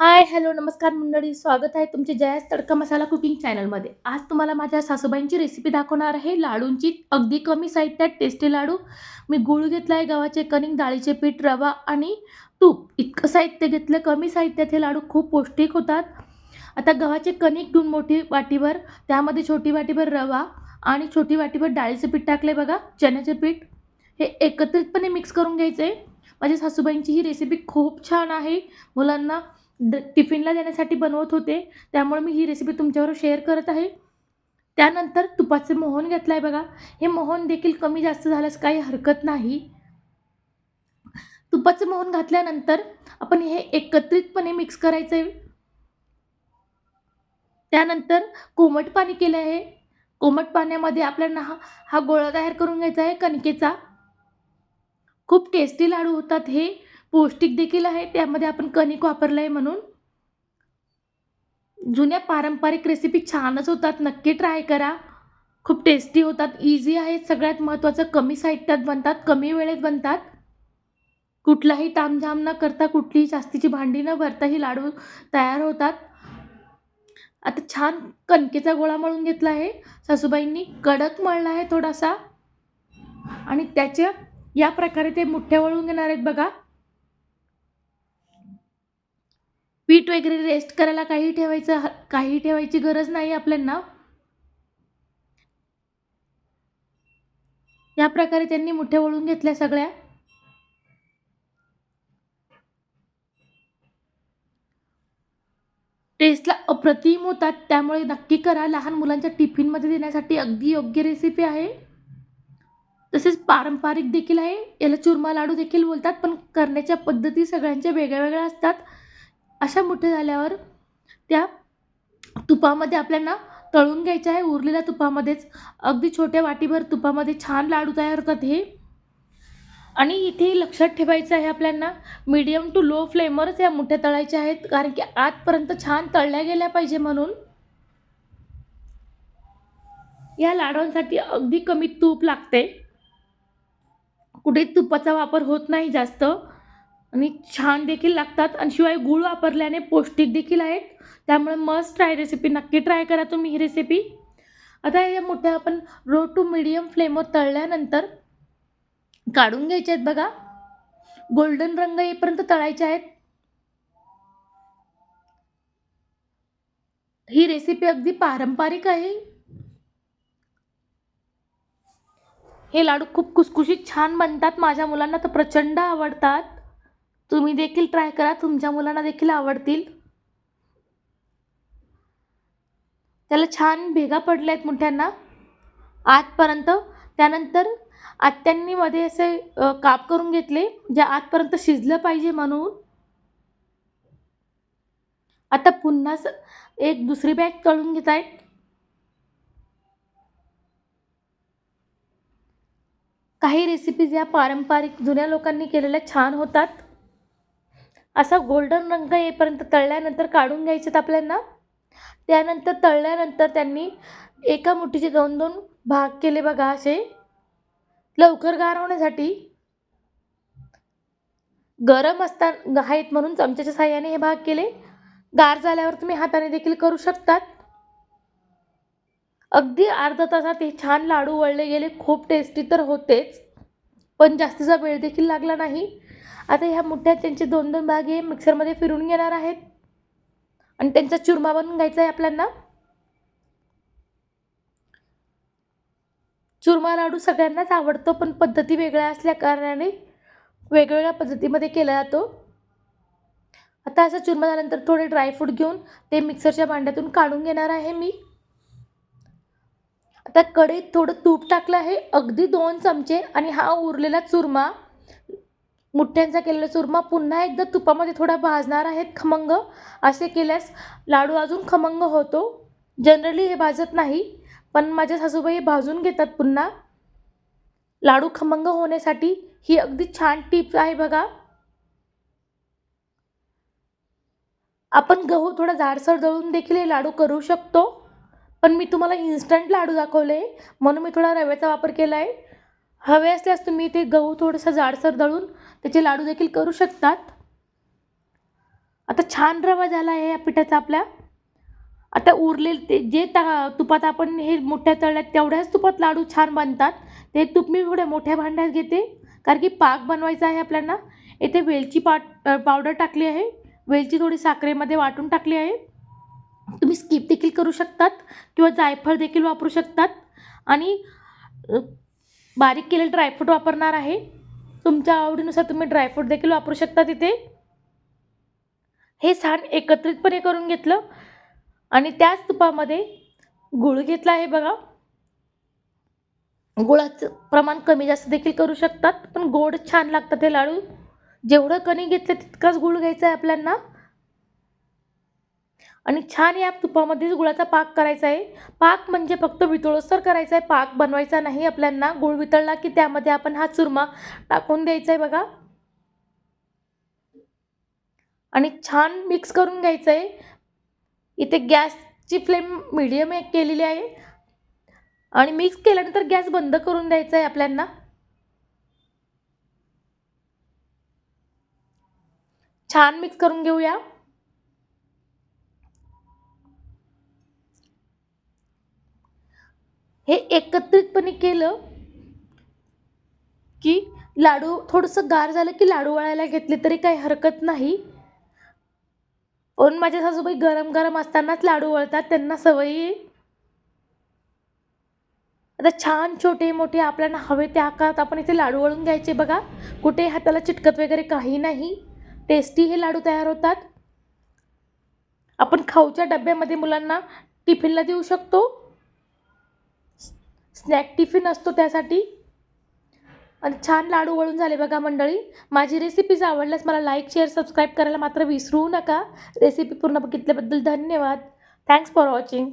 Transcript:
Hi hello नमस्कार मंडळी. स्वागत आहे तुमचे जयास तडका मसाला कुकिंग चॅनलमध्ये. आज तुम्हाला माझ्या सासूबाईंची रेसिपी दाखवणार आहे. लाडूंची अगदी कमी साहित्यात टेस्टी लाडू. मी गूळ घेतला आहे गव्हाचे कणिक डाळीचे पीठ रवा आणि तूप. इतकं साहित्य घेतलं कमी साहित्यात हे लाडू खूप पौष्टिक होतात. आता गव्हाचे कणिक घेऊन मोठी वाटीभर त्यामध्ये छोटी वाटीभर रवा आणि छोटी वाटीभर डाळीचं पीठ टाकले बघा चण्याचे पीठ. हे एकत्रितपणे मिक्स करून घ्यायचं आहे माझ्या सासूबाईंची ही रेसिपी खूप छान आहे. मुलांना ड टिफिनला देण्यासाठी बनवत होते. त्यामुळे मी ही रेसिपी तुमच्यावर शेअर करत आहे. त्यानंतर तुपाचे मोहन घेतलं आहे बघा. हे मोहन देखील कमी जास्त झाल्यास काही हरकत नाही. तुपाचं मोहन घातल्यानंतर आपण हे एकत्रितपणे मिक्स करायचं आहे त्यानंतर कोमट पाणी केलं आहे कोमट पाण्यामध्ये आपल्याला हा हा गोळा तयार करून घ्यायचा आहे कणकेचा. खूप टेस्टी लाडू होतात हे. पौष्टिक देखील आहे त्यामध्ये आपण कणिक वापरलं आहे म्हणून. जुन्या पारंपरिक रेसिपी छानच होतात नक्की ट्राय करा. खूप टेस्टी होतात इझी आहेत सगळ्यात महत्त्वाचं कमी साहित्यात बनतात कमी वेळेत बनतात. कुठलाही तामझाम न करता कुठलीही जास्तीची भांडी न भरता ही लाडू तयार होतात. आता छान कणकेचा गोळा मळून घेतला आहे. सासूबाईंनी कडक मळला आहे थोडासा. आणि त्याच्या या प्रकारे ते मुठ्या वळून घेणार आहेत बघा. पीठ वगैरे रेस्ट करायला काही ठेवायचं काही ठेवायची गरज नाही आपल्याला या प्रकारे त्यांनी मुठ्या वळून घेतल्या सगळ्या. टेस्टला अप्रतिम होतात त्यामुळे नक्की करा. लहान मुलांच्या टिफिनमध्ये देण्यासाठी अगदी योग्य रेसिपी आहे. तसेच पारंपरिक देखील आहे. याला चुरमा लाडू देखील बोलतात पण करण्याच्या पद्धती सगळ्यांच्या वेगळ्या वेगळ्या असतात. अशा मोठ्या झाल्यावर त्या तुपामध्ये आपल्याला तळून घ्यायच्या आहे. उरलेल्या तुपामध्येच अगदी छोट्या वाटीभर तुपामध्ये छान लाडू तयार होतात हे. आणि इथे लक्षात ठेवायचं आहे आपल्याला मीडियम टू लो फ्लेमवरच या मुठ्या तळायच्या आहेत. कारण की आतपर्यंत छान तळल्या गेल्या पाहिजे म्हणून. या लाडवांसाठी अगदी कमी तूप लागते. कुठे तुपाचा वापर होत नाही जास्त. आणि छान देखील लागतात. आणि शिवाय गूळ वापरल्याने पौष्टिक देखील आहेत. त्यामुळे मस्ट ट्राय रेसिपी नक्की ट्राय करा तुम्ही ही रेसिपी आता या मोठ्या आपण लो टू मिडियम फ्लेमवर तळल्यानंतर काढून घ्यायचे आहेत बघा. गोल्डन रंग येईपर्यंत तळायचे आहेत. ही रेसिपी अगदी पारंपरिक आहे. हे लाडू खूप कुसकुशीत छान बनतात. माझ्या मुलांना तर प्रचंड आवडतात. तुम्ही देखील ट्राय करा. तुमच्या मुलांना देखील आवडतील. त्याला छान भेगा पडल्या आहेत मोठ्यांना. आतपर्यंत त्यानंतर आत्यांनी मध्ये असे काप करून घेतले जे आतपर्यंत शिजलं पाहिजे म्हणून. आता पुन्हा एक दुसरी बॅग तळून घेत आहेत. काही रेसिपीज या पारंपरिक जुन्या लोकांनी केलेल्या छान होतात. असा गोल्डन रंग येईपर्यंत तळल्यानंतर काढून घ्यायचेत आपल्याला त्यानंतर तळल्यानंतर त्यांनी एका मुठीचे दोन दोन भाग केले बघा असे. लवकर गार होण्यासाठी गरम असता आहेत म्हणून चमच्याच्या साह्याने हे भाग केले. गार झाल्यावर तुम्ही हाताने देखील करू शकतात. अगदी अर्धा तासात हे छान लाडू वळले गेले. खूप टेस्टी तर होतेच. पण जास्तीचा वेळ देखील लागला नाही. आता ह्या मुठ्यात त्यांचे दोन दोन भाग हे मिक्सरमध्ये फिरून घेणार आहेत. आणि त्यांचा चुरमा बनवून घ्यायचा आहे आपल्यांना. चुरमा लाडू सगळ्यांनाच आवडतो पण पद्धती वेगळ्या असल्या कारणाने वेगवेगळ्या पद्धतीमध्ये केला जातो. आता असा चुरमा झाल्यानंतर थोडे ड्रायफ्रूट घेऊन ते मिक्सरच्या भांड्यातून काढून घेणार आहे मी. आता कढईत थोडं तूप टाकलं आहे अगदी दोन चमचे आणि हा उरलेला चुरमा मुठ्ठ्यांचा केलेला चुरमा पुन्हा एकदा तुपामध्ये थोडा भाजणार आहेत खमंग. असे केल्यास लाडू अजून खमंग होतो. जनरली हे भाजत नाही पण माझ्या सासूबाई भाजून घेतात पुन्हा. लाडू खमंग होण्यासाठी ही अगदी छान टिप्स आहे बघा. आपण गहू थोडा जाडसर दळून देखील हे लाडू करू शकतो. पण मी तुम्हाला इन्स्टंट लाडू दाखवले म्हणून मी थोडा रव्याचा वापर केला आहे हवे असल्यास तुम्ही इथे गहू थोडंसं जाडसर दळून त्याचे लाडू देखील करू शकतात. आता छान रवा झाला आहे या पिठाचा आपल्या. आता उरलेले ते जे ता तुपात आपण हे मोठ्या तळल्यात तेवढ्याच तुपात लाडू छान बनतात. ते तूप मी थोड्या मोठ्या भांड्यात घेते. कारण की पाक बनवायचा आहे आपल्याला. इथे वेलची पाट पावडर टाकली आहे. वेलची थोडी साखरेमध्ये वाटून टाकली आहे. तुम्ही स्किप देखील करू शकतात. किंवा जायफळ देखील वापरू शकतात. आणि बारीक केलेलं ड्रायफ्रूट वापरणार आहे. तुमच्या आवडीनुसार तुम्ही ड्रायफ्रूट देखील वापरू शकता तिथे. हे छान एकत्रितपणे करून घेतलं. आणि त्याच तुपामध्ये गुळ घेतला आहे बघा. गुळाचं प्रमाण कमी जास्त देखील करू शकतात पण गोड छान लागतात ते लाडू. जेवढं कणी घेतलं तितकाच गुळ घ्यायचा आहे आपल्यांना. आणि छान या तुपामध्येच गुळाचा पाक करायचा आहे. पाक म्हणजे फक्त वितळोसर करायचा आहे. पाक बनवायचा नाही आपल्यांना. गुळ वितळला की त्यामध्ये आपण हा चुरमा टाकून द्यायचा आहे बघा. आणि छान मिक्स करून घ्यायचं आहे. इथे गॅसची फ्लेम मिडियम एक केलेली आहे. आणि मिक्स केल्यानंतर गॅस बंद करून द्यायचा आहे आपल्यांना. छान मिक्स करून घेऊया. हे एकत्रितपणे केलं की लाडू थोडंसं गार झालं की लाडू वळायला घेतले तरी काही हरकत नाही. पण माझ्या सासूबाई गरम गरम असतानाच लाडू वळतात त्यांना सवयी आता छान छोटे मोठे आपल्याला हवे त्या आकारात आपण इथे लाडू वळून घ्यायचे बघा. कुठे हाताला चिटकत वगैरे काही नाही. टेस्टी हे लाडू तयार होतात. आपण खाऊच्या डब्यामध्ये मुलांना टिफिनला देऊ शकतो. स्नॅक टिफिन असतो त्यासाठी. आणि छान लाडू वळून झाले बघा मंडळी. माझी रेसिपीज आवडल्यास मला लाईक शेअर सबस्क्राईब करायला मात्र विसरू नका. रेसिपी पूर्ण बघितल्याबद्दल धन्यवाद. Thanks for watching